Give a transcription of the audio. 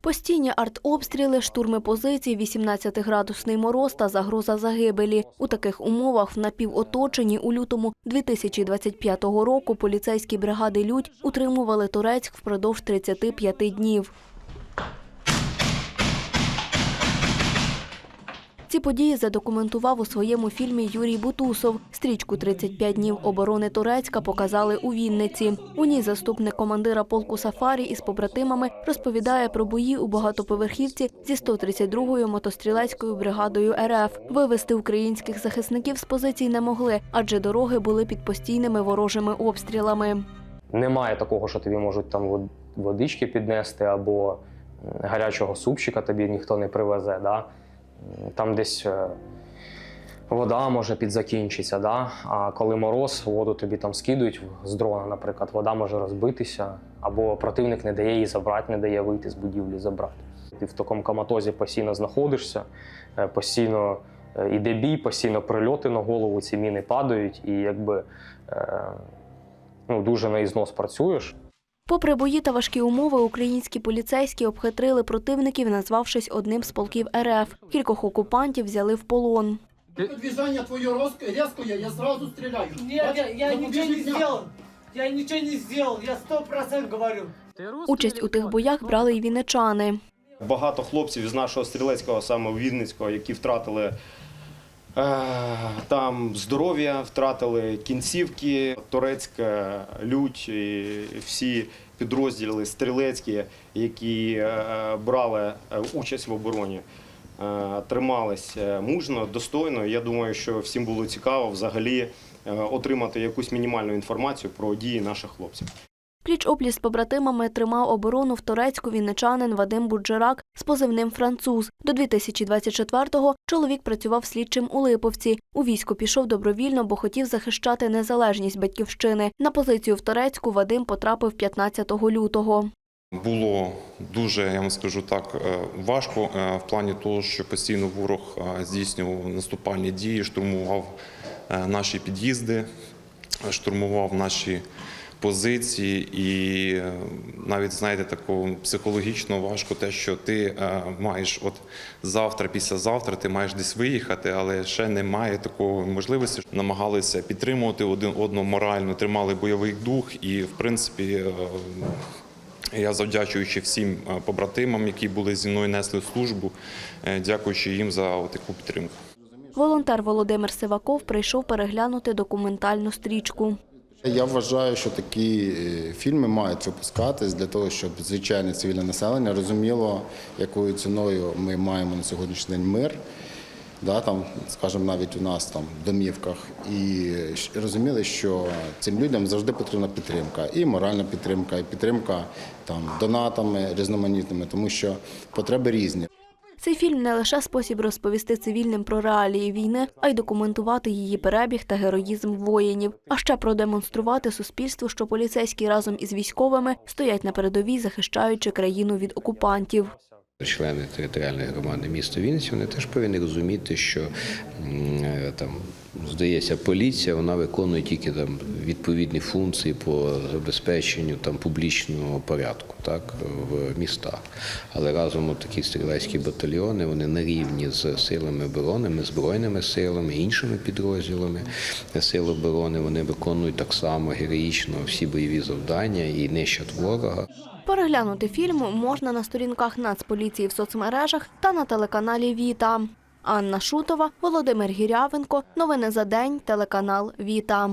Постійні артобстріли, штурми позицій, 18-градусний мороз та загроза загибелі. У таких умовах в напівоточенні у лютому 2025 року поліцейські бригади «Людь» утримували Турецьк впродовж 35 днів. Ці події задокументував у своєму фільмі Юрій Бутусов. Стрічку «35 днів оборони Турецька показали у Вінниці. У ній заступник командира полку Сафарі із побратимами розповідає про бої у багатоповерхівці зі 132-ю мотострілецькою бригадою РФ. Вивести українських захисників з позицій не могли, адже дороги були під постійними ворожими обстрілами. Немає такого, що тобі можуть там водички піднести або гарячого супчика тобі ніхто не привезе. Да? Там десь е, вода може підзакінчитися. Да? А коли мороз, воду тобі там скидують з дрона, наприклад, вода може розбитися, або противник не дає її забрати, не дає вийти з будівлі забрати. Ти в такому коматозі постійно знаходишся, е, постійно е, іде бій, постійно прильоти на голову, ці міни падають, і якби е, ну, дуже на ізнос працюєш. Попри бої та важкі умови, українські поліцейські обхитрили противників, назвавшись одним з полків РФ. Кількох окупантів взяли в полон. Твое резкое, резкое, я сразу стреляю. Нет, я, я Запобежный не сделал. Я ничего не сделал, я сто процентов говорю. Участь у тих боях брали й вінничани. Багато хлопців з нашого стрілецького, саме Вінницького, які втратили там здоров'я, втратили кінцівки, турецька лють, і всі підрозділи стрілецькі, які е, брали е, участь в обороні. е, Тримались е, мужно, достойно. Я думаю, що всім було цікаво взагалі е, отримати якусь мінімальну інформацію про дії наших хлопців. Пліч-опліч з побратимами тримав оборону в Турецьку вінничанин Вадим Буджирак з позивним «Француз». До 2024-го чоловік працював слідчим у Липовці. У військо пішов добровільно, бо хотів захищати незалежність батьківщини. На позицію в Турецьку Вадим потрапив 15 лютого. Було дуже, я вам скажу так, е, важко е, в плані того, що постійно ворог е, здійснював наступальні дії, штурмував наші під'їзди, штурмував наші позиції, і е, навіть знаєте, такого психологічно важко те, що ти е, маєш от завтра, післязавтра, ти маєш десь виїхати, але ще немає такої можливості. Намагалися підтримувати один одного морально, тримали бойовий дух, і в принципі. е, я завдячуючи всім побратимам, які були зі мною несли службу, дякуючи їм за таку підтримку. Волонтер Володимир Сиваков прийшов переглянути документальну стрічку. Я вважаю, що такі е, фільми мають випускатись для того, щоб звичайне цивільне населення розуміло, якою ціною ми маємо на сьогоднішній день мир. Да, там, скажімо, навіть у нас там в домівках, і розуміли, що цим людям завжди потрібна підтримка, і моральна підтримка, і підтримка там донатами різноманітними, тому що потреби різні. Цей фільм не лише спосіб розповісти цивільним про реалії війни, а й документувати її перебіг та героїзм воїнів, а ще продемонструвати суспільству, що поліцейські разом із військовими стоять на передовій, захищаючи країну від окупантів. Члени територіальної громади міста Вінниці вони теж повинні розуміти, що е, там здається, поліція вона виконує тільки там відповідні функції по забезпеченню там публічного порядку, так в містах. Але разом такі стрілецькі батальйони вони на рівні з силами оборони, збройними силами, іншими підрозділами сил оборони. Вони виконують так само героїчно всі бойові завдання і нищать ворога. Переглянути фільм можна на сторінках Нацполіції в соцмережах та на телеканалі Віта. Анна Шутова, Володимир Гірявенко. Новини за день. Телеканал Віта.